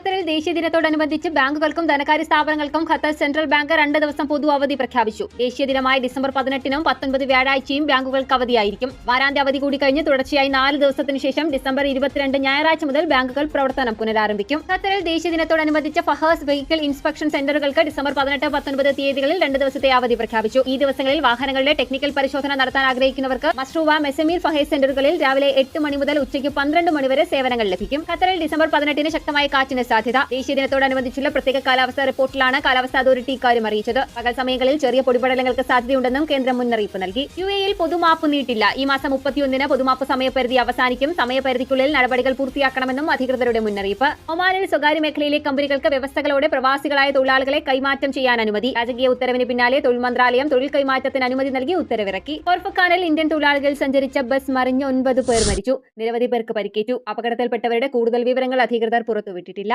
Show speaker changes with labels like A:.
A: ഖത്തറിൽ ദേശീയ ദിനത്തോടനുബന്ധിച്ച് ബാങ്കുകൾക്കും ധനകാര്യ സ്ഥാപനങ്ങൾക്കും ഖത്തർ സെൻട്രൽ ബാങ്ക് രണ്ട് ദിവസം പൊതു അവധി പ്രഖ്യാപിച്ചു. ദേശീയ ദിനമായ ഡിസംബർ പതിനെട്ടിനും പത്തൊൻപത് വ്യാഴാഴ്ചയും ബാങ്കുകൾക്ക് അവധിയായിരിക്കും. വാരാന്ത്യ അവധി കൂടി കഴിഞ്ഞ് തുടർച്ചയായി നാല് ദിവസത്തിന് ശേഷം ഡിസംബർ ഇരുപത്തിരണ്ട് ഞായറാഴ്ച മുതൽ ബാങ്കുകൾ പ്രവർത്തനം പുനരാരംഭിക്കും. ഖത്തറിൽ ദേശീയ ദിനത്തോടനുബന്ധിച്ച് ഫഹേഴ്സ് വെഹിക്കിൾ ഇൻസ്പെക്ഷൻ സെന്ററുകൾക്ക് ഡിസംബർ പതിനെട്ട് പത്തൊൻപത് തീയതികളിൽ രണ്ട് ദിവസത്തെ അവധി പ്രഖ്യാപിച്ചു. ഈ ദിവസങ്ങളിൽ വാഹനങ്ങളുടെ ടെക്നിക്കൽ പരിശോധന നടത്താൻ ആഗ്രഹിക്കുന്നവർക്ക് മസ്റൂവ മെസമീർ ഫഹേസ് സെന്ററുകളിൽ രാവിലെ എട്ട് മണി മുതൽ ഉച്ചയ്ക്ക് പന്ത്രണ്ട് മണി വരെ സേവനങ്ങൾ ലഭിക്കും. ഖത്തറിൽ ഡിസംബർ പതിനെട്ടിന് ശക്തമായ കാറ്റിന് സാധ്യത. ദേശീയ ദിനത്തോടനുബന്ധിച്ചുള്ള പ്രത്യേക കാലാവസ്ഥാ റിപ്പോർട്ടിലാണ് കാലാവസ്ഥാ അതോറിറ്റി ഇക്കാര്യം അറിയിച്ചത്. പകൽ സമയങ്ങളിൽ ചെറിയ പൊടിപടലങ്ങൾക്ക് സാധ്യതയുണ്ടെന്നും കേന്ദ്രം മുന്നറിയിപ്പ് നൽകി. യു എയിൽ പൊതുമാപ്പ് നീട്ടില്ല. ഈ മാസം മുപ്പത്തിയൊന്നിന് പൊതുമാപ്പ് സമയപരിധി അവസാനിക്കും. സമയപരിധിക്കുള്ളിൽ നടപടികൾ പൂർത്തിയാക്കണമെന്നും അധികൃതരുടെ മുന്നറിയിപ്പ്. ഒമാനിൽ സ്വകാര്യ മേഖലയിലെ കമ്പനികൾക്ക് വ്യവസ്ഥകളോടെ പ്രവാസികളായ തൊഴിലാളികളെ കൈമാറ്റം ചെയ്യാൻ അനുമതി. രാജകീയ ഉത്തരവിന് പിന്നാലെ തൊഴിൽ മന്ത്രാലയം തൊഴിൽ കൈമാറ്റത്തിന് അനുമതി നൽകി ഉത്തരവിറക്കി. ഓർഫക്കാനിൽ ഇന്ത്യൻ തൊഴിലാളികൾ സഞ്ചരിച്ച ബസ് മറിഞ്ഞ് ഒൻപത് പേർ മരിച്ചു. നിരവധി പേർക്ക് പരിക്കേറ്റു. അപകടത്തിൽപ്പെട്ടവരുടെ കൂടുതൽ വിവരങ്ങൾ അധികൃതർ പുറത്തുവിട്ടിട്ടില്ല.